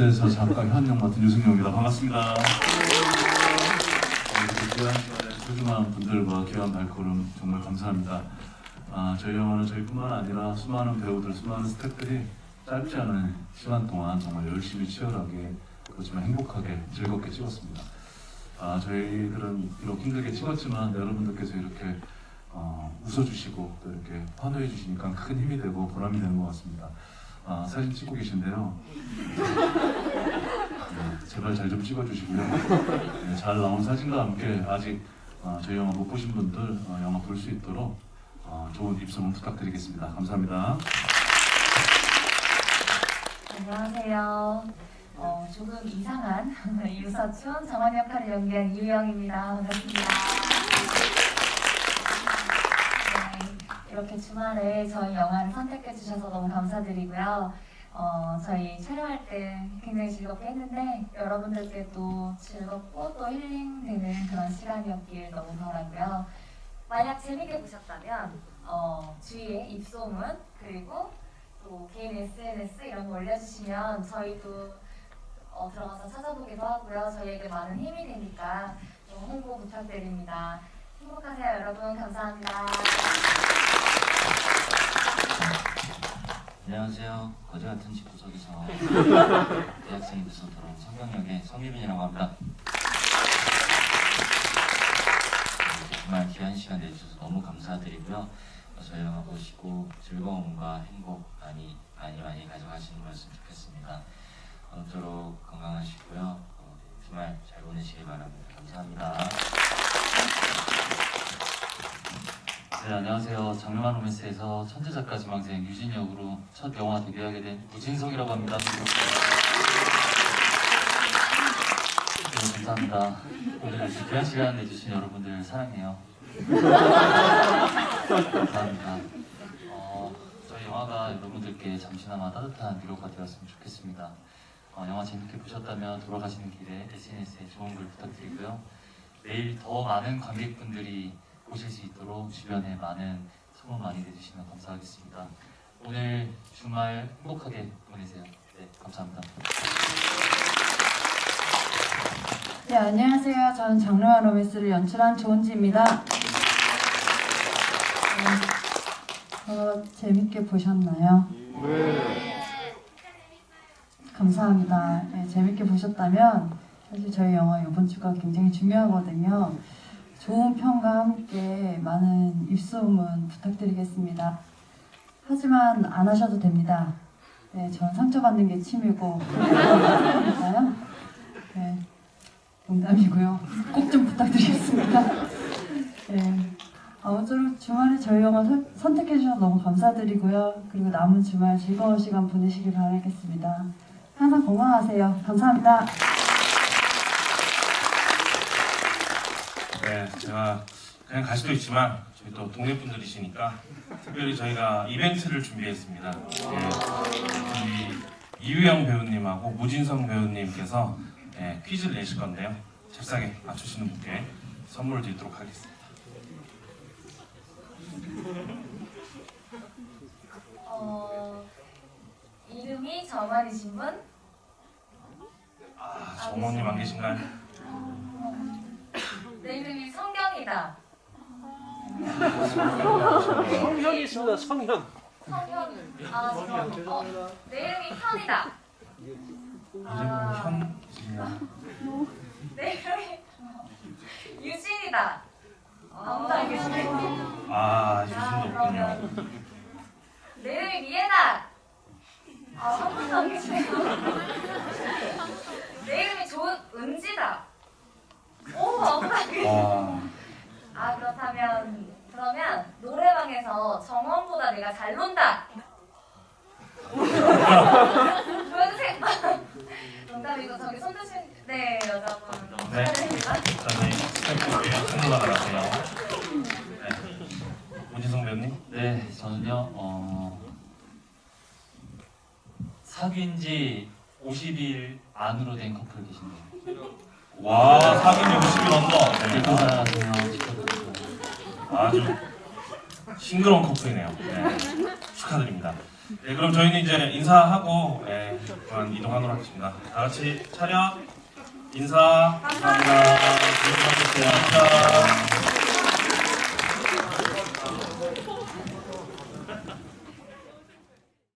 로맨스에서 작가 현영 맡은 유승용입니다. 반갑습니다. 이렇게 귀한 시간에 소중한 분들과 귀한 발걸음 정말 감사합니다. 아, 저희 영화는 저희뿐만 아니라 수많은 배우들, 수많은 스태프들이 짧지 않은 시간 동안 정말 열심히 치열하게 그렇지만 행복하게 즐겁게 찍었습니다. 아, 저희들은 비록 힘들게 찍었지만 여러분들께서 이렇게 어, 웃어주시고 또 이렇게 환호해 주시니까 큰 힘이 되고 보람이 되는 것 같습니다. 아, 사진 찍고 계신데요. 네, 제발 잘 좀 찍어주시고요. 네, 잘 나온 사진과 함께 아직 어, 저희 영화 못 보신 분들 어, 영화 볼 수 있도록 어, 좋은 입소문 부탁드리겠습니다. 감사합니다. 안녕하세요. 어, 조금 이상한 유서춘 정원 역할을 연기한 이유영입니다. 반갑습니다. 네, 이렇게 주말에 저희 영화를 선택해 주셔서 너무 감사드리고요. 어, 저희 촬영할 때 굉장히 즐겁게 했는데 여러분들께도 즐겁고 또 힐링되는 그런 시간이었길 너무 바라고요. 만약 재밌게 보셨다면 어, 주위에 입소문 그리고 또 개인 SNS 이런 거 올려주시면 저희도 어, 들어가서 찾아보기도 하고요. 저희에게 많은 힘이 되니까 좀 홍보 부탁드립니다. 행복하세요, 여러분. 감사합니다. 안녕하세요. 거지 같은 집 구석에서 대학생이 돼서 돌아온 성경역의 성유빈이라고 합니다. 이렇게 정말 귀한 시간 내주셔서 너무 감사드리고요. 어, 저희 영화 보시고 즐거움과 행복 많이 많이 많이 가져가시는 거였으면 좋겠습니다. 아무쪼록 건강하시고요. 어, 주말 잘 보내시기 바랍니다. 감사합니다. 네, 안녕하세요. 장르만 로맨스에서 천재 작가 지망생 유진 역으로 첫 영화 데뷔하게 된 우진석이라고 합니다. 네, 감사합니다. 오늘 이렇게 귀한 시간 내주신 여러분들 사랑해요. 감사합니다. 어, 저희 영화가 여러분들께 잠시나마 따뜻한 위로가 되었으면 좋겠습니다. 어, 영화 재밌게 보셨다면 돌아가시는 길에 SNS에 좋은 글 부탁드리고요. 내일 더 많은 관객분들이 보실 수 있도록 주변에 많은 소문 많이 내주시면 감사하겠습니다. 오늘 주말 행복하게 보내세요. 네, 감사합니다. 네, 안녕하세요. 저는 장르와 로맨스를 연출한 조은지입니다. 네, 어, 재밌게 보셨나요? 감사합니다. 네, 재밌게 보셨다면 사실 저희 영화 이번 주가 굉장히 중요하거든요. 좋은 평과 함께 많은 입소문 부탁드리겠습니다. 하지만 안 하셔도 됩니다. 네, 전 상처받는 게 취미고. 네. 농담이고요. 꼭 좀 부탁드리겠습니다. 네. 아무쪼록 주말에 저희 영화 선- 선택해주셔서 너무 감사드리고요. 그리고 남은 주말 즐거운 시간 보내시길 바라겠습니다. 항상 건강하세요. 감사합니다. 네, 제가 그냥 갈 수도 있지만 저희 또 동네 분들이시니까 특별히 저희가 이벤트를 준비했습니다. 예, 우리 이유영 배우님하고 무진성 배우님께서 예, 퀴즈를 내실 건데요. 잽싸게 맞추시는 분께 선물을 드리도록 하겠습니다. 어, 이름이 정환이신 분? 아, 정원님 안 계신가요? 내 이름이 성경이다. 성현이 있습니다. 성현. 성현. 아, 저, 어, 내 이름이 현이다. 아, 현이시냐? 내 이름이 유진이다. 아무도 안 계시네. 아, 아, 그러면. 내 이름이 미애다. 아, 한 분도 안 계시네요. 내 이름이 조은지다. 오, 아무도 안 계시네. 와, 아, 그렇다면, 그러면 노래방에서 정원보다 내가 잘 논다. 보여주세요. 농담이고 저기 손 드신 네 여자분 네. 축하드립니다. 일단. 네. 문진성 배우님. 네, 저는요, 어, 사귄 지 50일 안으로 된 커플 계신데요. 와, 사귄 지 50일 언더. 네. 축하드립니다. 아주 싱그러운 커플이네요. 네. 축하드립니다. 네, 그럼 저희는 이제 인사하고 예, 그만 이동하도록 하겠습니다. 다 같이 차렷 인사 감사합니다. 수고하셨어요. 감사합니다.